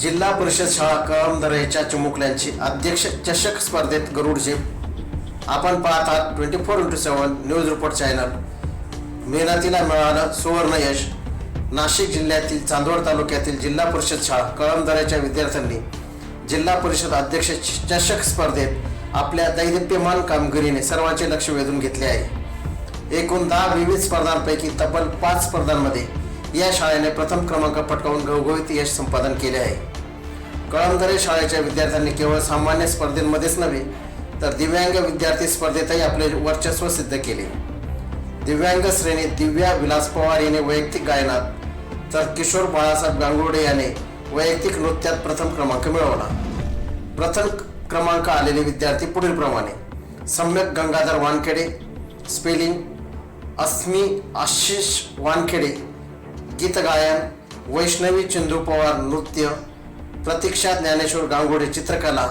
जिल्हा परिषद शाळा कळमदरेच्या चिमुकल्यांची अध्यक्ष चषक स्पर्धेत गरुडचे आपण पाहतात आहात twenty four into seven news report channel मेहनतीला मिळालं सुवर्ण यश. नाशिक जिल्ह्यातील चांदवड तालुक्यातील जिल्हा परिषद शाळा कळमदऱ्याच्या विद्यार्थ्यांनी जिल्हा परिषद अध्यक्ष चषक स्पर्धेत आपल्या दैदिप्यमान कामगिरीने सर्वांचे लक्ष वेधून घेतले आहे. एकूण दहा विविध स्पर्धांपैकी तब्बल पाच स्पर्धांमध्ये या शाळेने प्रथम क्रमांक पटकावून घवघवीत यश संपादन केले आहे. कळमदरे शाळेच्या विद्यार्थ्यांनी केवळ सामान्य स्पर्धेमध्येच नव्हे तर दिव्यांग विद्यार्थी स्पर्धेतही आपले वर्चस्व सिद्ध केले. दिव्यांग श्रेणीत दिव्या विलास पवार याने वैयक्तिक गायनात तर किशोर बाळासाहेब गांगुर्डे याने वैयक्तिक नृत्यात प्रथम क्रमांक मिळवला. प्रथम क्रमांक आलेले विद्यार्थी पुढीलप्रमाणे. सम्यक गंगाधर वानखेडे स्पेलिंग अस्मी आशिष वानखेडे गीतगायन वैष्णवी चंदू पवार नृत्य प्रतीक्षा ज्ञानेश्वर गांगोडे चित्रकला.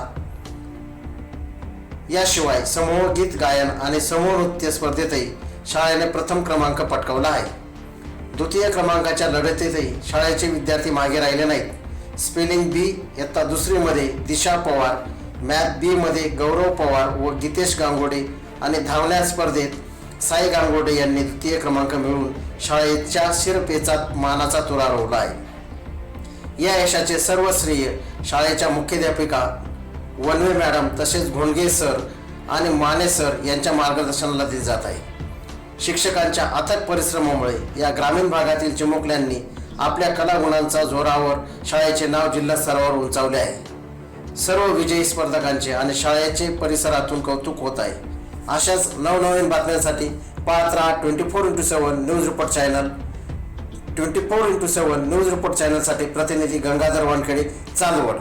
याशिवाय समूह गीत गायन आणि समूह नृत्य स्पर्धेतही शाळेने प्रथम क्रमांक पटकावला आहे. द्वितीय क्रमांकाच्या लढतीतही शाळेचे विद्यार्थी मागे राहिले नाहीत. स्पेलिंग बी इयत्ता दुसरीमध्ये दिशा पवार मॅथ बीमध्ये गौरव पवार व गीतेश गांगोडे आणि धावण्या स्पर्धेत साई गांगोडे यांनी द्वितीय क्रमांक मिळवून शाळेच्या शिरपेचा मानाचा तुरा रोवला आहे. या यशाचे सर्व श्रेय शाळेच्या मुख्याध्यापिका वनवे मॅडम तसेच घोंडगे सर आणि माने सर यांच्या मार्गदर्शनाला दिले जात आहे. शिक्षकांच्या अथक परिश्रमामुळे या ग्रामीण भागातील चिमुकल्यांनी आपल्या कलागुणांचा जोरावर शाळेचे नाव जिल्हा स्तरावर उंचावले आहे. सर्व विजयी स्पर्धकांचे आणि शाळेचे परिसरातून कौतुक होत आहे. अशाच नवनवीन बातम्यांसाठी पाच राहा twenty four into seven news report channel twenty four into seven news report चॅनलसाठी प्रतिनिधी गंगाधर वानखेडे चांदवड.